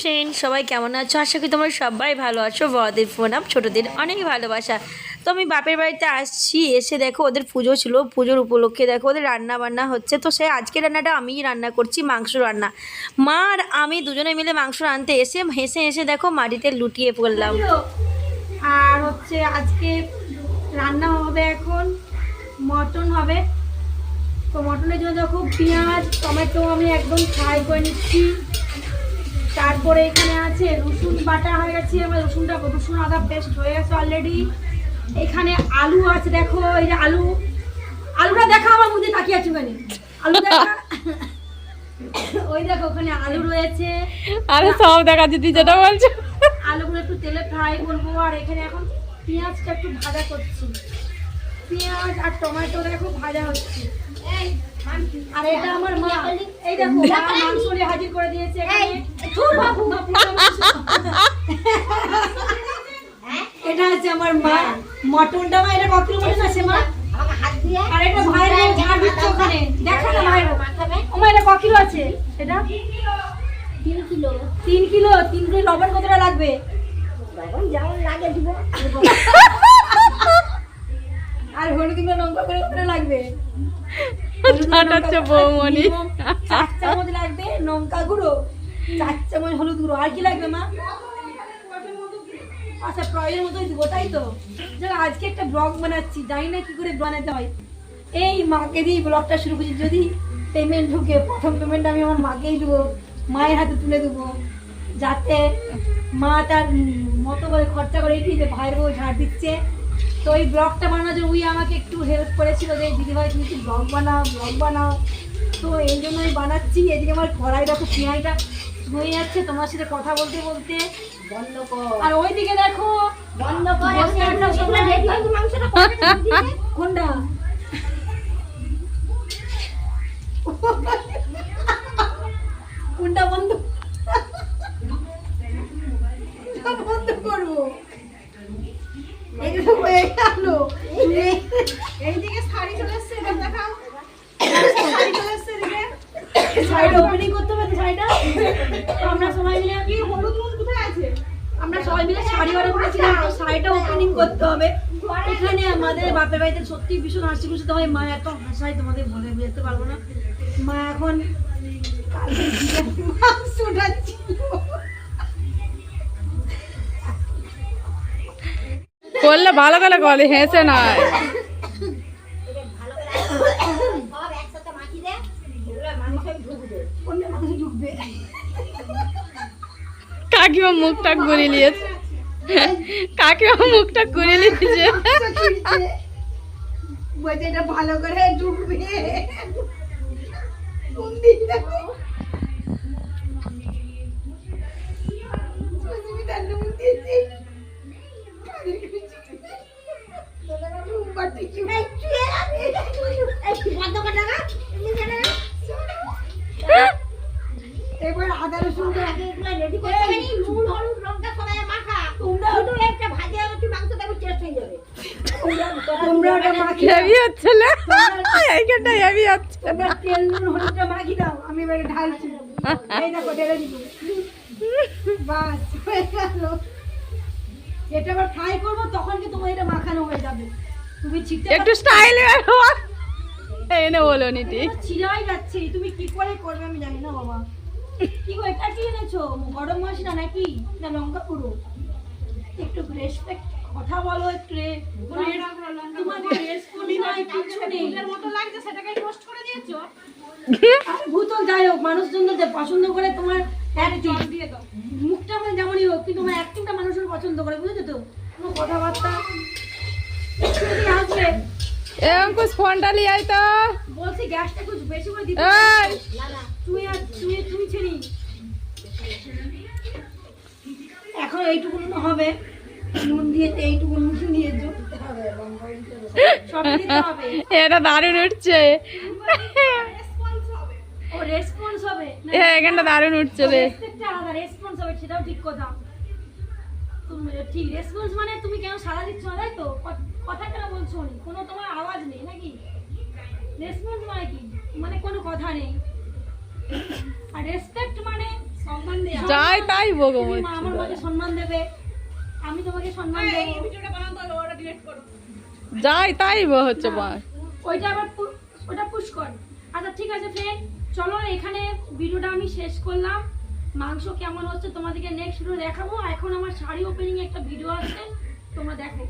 Friend সবাই কেমন আছো? আশা করি তোমরা সবাই ভালো আছো। বড়দের আপ ছোটোদের অনেক ভালোবাসা। তো আমি বাপের বাড়িতে আসছি, এসে দেখো ওদের পুজো ছিল। পুজোর উপলক্ষে দেখো ওদের রান্না বান্না হচ্ছে। তো সে আজকে রান্নাটা আমিই রান্না করছি, মাংস রান্না। মা আর আমি দুজনে মিলে মাংস রাঁধতে এসে হেসে হেসে দেখো মাটিতে লুটিয়ে পড়লাম। আর হচ্ছে আজকে রান্না হবে এখন মটন হবে। তো মটনের জন্য দেখো পেঁয়াজ, টমেটো আমি একদম ফ্রাই করে নিচ্ছি। তারপরে এখানে আছে রসুন বাটা হয়ে গেছে আমার রসুনটা রসুন আদা পেস্ট হয়ে গেছে অলরেডি এখানে আলু আছে দেখো এই যে আলু। আলুটা দেখা আমার মধ্যে তাকিয়ে আছে ওখানে আলু দেখা ওই দেখো ওখানে আলু রয়েছে। আরে সব দেখা দিদি যেটা বলছো। আলুগুলো একটু তেলে ফ্রাই করব আর এখানে এখন পেঁয়াজটা একটু ভাজা করছি। পেঁয়াজ আর টমেটো দেখো ভাজা হচ্ছে। আর এটা আমার মা। এই দেখো মাংস হাজির করে দিয়েছে এখানে। বাবু, বাবু, এটা হচ্ছে আমার মা। মটনটা মা এটা কত মটন আছে মা? আর এটা ভাইয়ের ঝাড় দিচ্ছে ওখানে। দেখো না ভাইয়ের। এটা ক কিলো আছে? এটা? তিন কিলো। তিন কিলো। তিন কিলো। লবণ কতটা লাগবে? আর হলুদ গুঁড়ো, লঙ্কা ফাটাচ্ছে গুঁড়ো, বৌমনি। চার চামচ লাগবে লঙ্কা গুঁড়ো চার চামচ হলুদ গুঁড়ো। আর কি লাগবে মা? আচ্ছা প্রয়োজন মতোই দিব তাই তো? আজকে একটা ব্লগ বানাচ্ছি জানি না কি করে বানাতে হয়। এই মাকে দিয়ে ব্লগটা শুরু করছি যদি পেমেন্ট ঢুকে প্রথম পেমেন্ট আমি আমার মাকেই দেবো মায়ের হাতে তুলে দেবো যাতে মা তার মতো করে খরচা করে এই ভাইয়ের বউ ঝাড় দিচ্ছে তো এই ব্লগটা বানানোর জন্য উই আমাকে একটু হেল্প করেছিল যে দিদিভাই তুমি কি ব্লগ বানাও ব্লগ বানাও। তো এই জন্য আমি বানাচ্ছি। এদিকে আমার কড়াই দেখো পেঁয়াজটা হয়ে যাচ্ছে তোমার সাথে কথা বলতে বলতে আর ওইদিকে দেখো বন্ধ কর কোনটা? হয়ে গেল এইদিকে শাড়ি চলে এসছে এটা দেখাও। শাড়ি চলে এসছে এদিকে। শাড়িটা ওপেনিং করতে হবে তো শাড়িটা? আমরা সবাই মিলে কি হলুদ কোথায় আছে? আমরা সবাই মিলে শাড়ি অর্ডার করেছিলাম তো শাড়িটা ওপেনিং করতে হবে। এখানে আমাদের বাপের বাড়িতে সত্যি ভীষণ হাসি খুশিতে হয় মা এত হাসাই তোমাদের বলে বুঝতে পারব না। মা এখন কালকে করলে ভালো করে করলে হেসে নয় কাকিমা মুখটা ঘুরে নিয়েছে। কাকিমা মুখটা ঘুরে নিয়েছে। ভালো করে ঢুকবে তোমরা ওটা মাখিয়ে হেভি হচ্ছে না এইখানটা হেভি হচ্ছে এবার তেল নুন হলুদটা মাখিয়ে দাও আমি এবারে ঢালছি। এই দেখো ঢেলে দিব। বাস হয়ে গেল। এটা আবার ফ্রাই করব তখন কি তোমার এটা মাখানো হয়ে যাবে। তুমি ছিটতে একটু স্টাইল এনে বলো নিটি। ছিড়াই যাচ্ছে। তুমি কি করে করবে আমি জানি না বাবা। কি গো এটা কি এনেছো? গরম মশলা নাকি? না লঙ্কা পুরো একটু রেসপেক্ট কথা বলো একটু রে। তোমার রেসপন্স নাই কিছু নেই। আরে ভূতল যাই হোক মানুষজন তো পছন্দ করে তোমার অ্যাক্টিং মুখটা মানে যেমনই হোক কিন্তু তোমার অ্যাক্টিংটা মানুষের পছন্দ করে বুঝেছ তো? কোনো কথাবার্তা। আসবে। এ অঙ্কুশ ফোনটা লিয়ে আয় তো। বলছি গ্যাসটা একটু বেশি করে দিতে এই। তুই আর তুই তুই ছেড়ি এখন এইটুকু হবে। এটা দারুণ উঠছে। এখানটা দারুণ উঠছে রে আলাদা রেসপন্স হবে সেটাও ঠিক কথা। ঠিক রেসপন্স মানে তুমি কেন সাড়া দিচ্ছ না তাই তো? ক- কথা কেন বলছো কোনো তোমার আওয়াজ নেই নাকি? রেসপন্স মানে কি? মানে কোনো কথা নেই। আর রেসপেক্ট মানে সম্মান যাই তাই মা আমার সম্মান দেবে। আমি তোমাকে সম্মান দেবো। যাই তাই হচ্ছে ভাই ওইটা আবার ওটা পুশ কর। আচ্ছা ঠিক আছে ফ্রেন্ড চলো এখানে ভিডিওটা আমি শেষ করলাম। মাংস কেমন হচ্ছে তোমাদেরকে নেক্সট ভিডিও দেখাবো। এখন আমার শাড়ি ওপেনিং একটা ভিডিও আছে তোমরা দেখো।